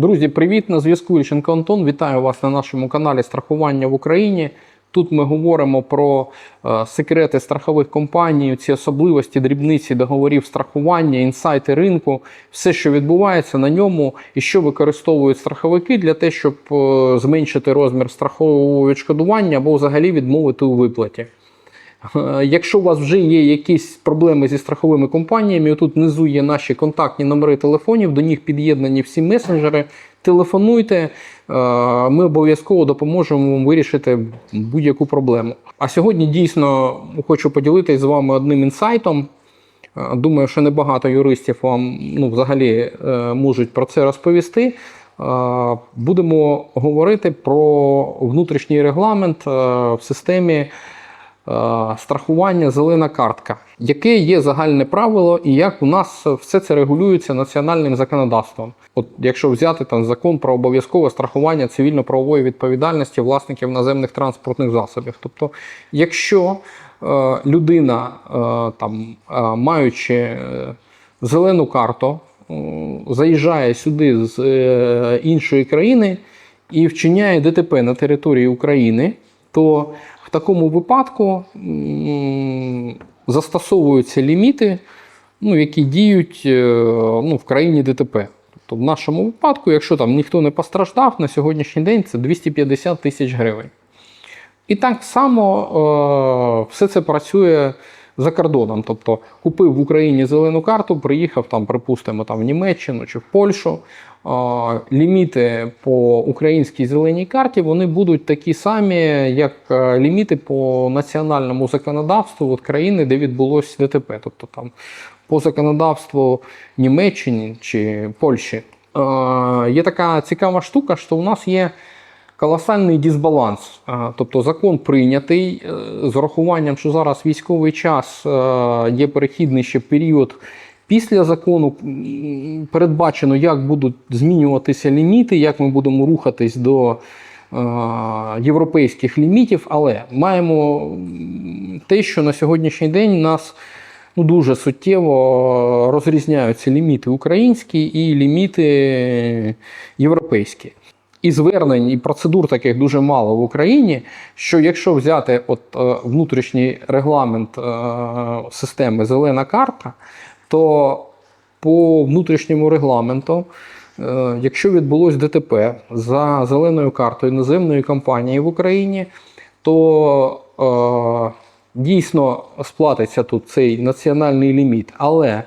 Друзі, привіт! На зв'язку Ільченко Антон. Вітаю вас на нашому каналі Страхування в Україні. Тут ми говоримо про е, секрети страхових компаній, ці особливості, дрібниці договорів страхування, інсайти ринку, все, що відбувається на ньому, і що використовують страховики для того, щоб е, зменшити розмір страхового відшкодування або взагалі відмовити у виплаті. Е, Якщо у вас вже є якісь проблеми зі страховими компаніями, тут внизу є наші контактні номери телефонів, до них під'єднані всі месенджери. Телефонуйте, е, ми обов'язково допоможемо вам вирішити будь-яку проблему. А сьогодні дійсно хочу поділитися з вами одним інсайтом. Е, Думаю, що небагато юристів вам ну, взагалі можуть про це розповісти. Будемо говорити про внутрішній регламент в системі страхування зелена картка, яке є загальне правило, і як у нас все це регулюється національним законодавством. От якщо взяти там закон про обов'язкове страхування цивільно-правової відповідальності власників наземних транспортних засобів. Тобто, якщо е, людина, е, там, е, маючи е, зелену карту, е, заїжджає сюди з е, іншої країни і вчиняє ДТП на території України, то в такому випадку застосовуються ліміти, ну, які діють е, ну, в країні ДТП. Тобто, в нашому випадку, якщо там ніхто не постраждав, на сьогоднішній день це 250 тисяч гривень. І так само е, все це працює за кордоном. Тобто купив в Україні зелену карту, приїхав там, припустимо, там в Німеччину чи в Польщу. Ліміти по українській зеленій карті вони будуть такі самі, як е, ліміти по національному законодавству от країни, де відбулося ДТП. Тобто там по законодавству Німеччини чи Польщі. Є така цікава штука, що у нас є колосальний дисбаланс. Е, Тобто закон прийнятий е, з урахуванням, що зараз військовий час е, є перехідний ще період. Після закону передбачено, як будуть змінюватися ліміти, як ми будемо рухатись до європейських лімітів, але маємо те, що на сьогоднішній день нас ну, дуже суттєво розрізняються ліміти українські і ліміти європейські. І звернень, і процедур таких дуже мало в Україні. Що якщо взяти от, е, внутрішній регламент е, системи зелена карта, то по внутрішньому регламенту, е, якщо відбулось ДТП за зеленою картою іноземної компанії в Україні, то е, дійсно сплатиться тут цей національний ліміт. Але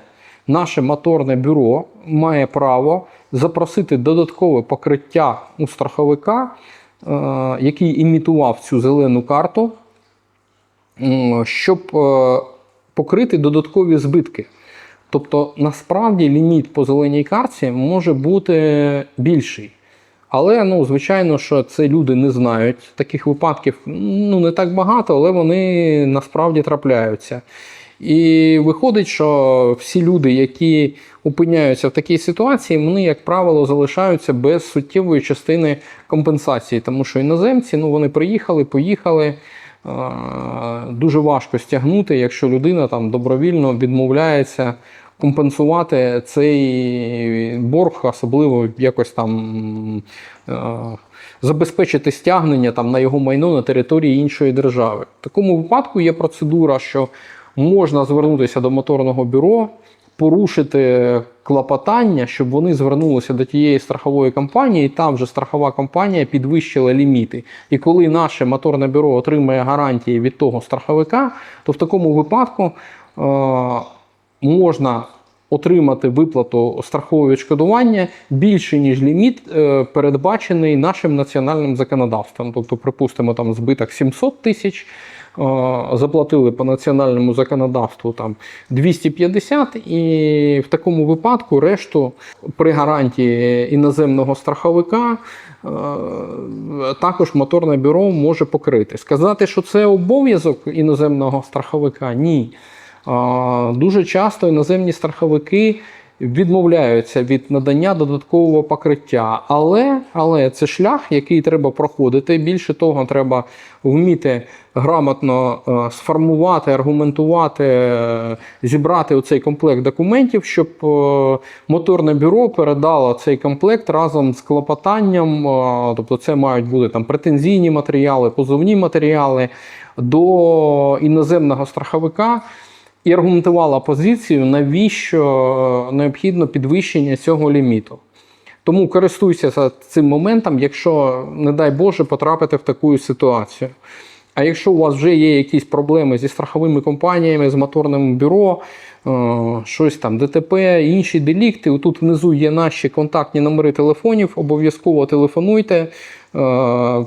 наше моторне бюро має право запросити додаткове покриття у страховика, е, який імітував цю зелену карту, щоб е, покрити додаткові збитки. Тобто, насправді ліміт по зеленій картці може бути більший. Але, ну, звичайно, що це люди не знають. Таких випадків ну, не так багато, але вони насправді трапляються. І виходить, що всі люди, які опиняються в такій ситуації, вони, як правило, залишаються без суттєвої частини компенсації, тому що іноземці ну, вони приїхали, поїхали. Дуже важко стягнути, якщо людина там добровільно відмовляється компенсувати цей борг, особливо якось там забезпечити стягнення там, на його майно на території іншої держави. В такому випадку є процедура, що можна звернутися до моторного бюро, порушити клопотання, щоб вони звернулися до тієї страхової компанії, і там вже страхова компанія підвищила ліміти. І коли наше моторне бюро отримає гарантії від того страховика, то в такому випадку е, можна отримати виплату страхового відшкодування більше, ніж ліміт, е, передбачений нашим національним законодавством. Тобто, припустимо, там збиток 700 тисяч. Е, Заплатили по національному законодавству там 250, і в такому випадку решту при гарантії іноземного страховика е, також моторне бюро може покрити. Сказати, що це обов'язок іноземного страховика ні. Дуже часто іноземні страховики відмовляються від надання додаткового покриття. Але, але це шлях, який треба проходити. Більше того, треба вміти грамотно е, сформувати, аргументувати, е, зібрати оцей комплект документів, щоб е, моторне бюро передало цей комплект разом з клопотанням. Тобто, це мають бути там претензійні матеріали, позовні матеріали до іноземного страховика і аргументувала позицію, навіщо е, необхідно підвищення цього ліміту. Тому користуйся цим моментом, якщо, не дай Боже, потрапити в таку ситуацію. А якщо у вас вже є якісь проблеми зі страховими компаніями, з моторним бюро, е, щось там, ДТП, інші делікти, тут внизу є наші контактні номери телефонів, обов'язково телефонуйте. Е,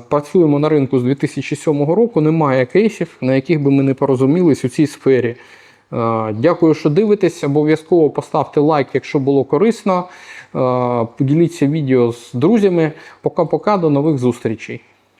Працюємо на ринку з 2007 року, немає кейсів, на яких би ми не порозумілись у цій сфері. Е, Дякую, що дивитесь. Обов'язково поставте лайк, якщо було корисно. Е, Поділіться відео з друзями. Пока-пока, до нових зустрічей.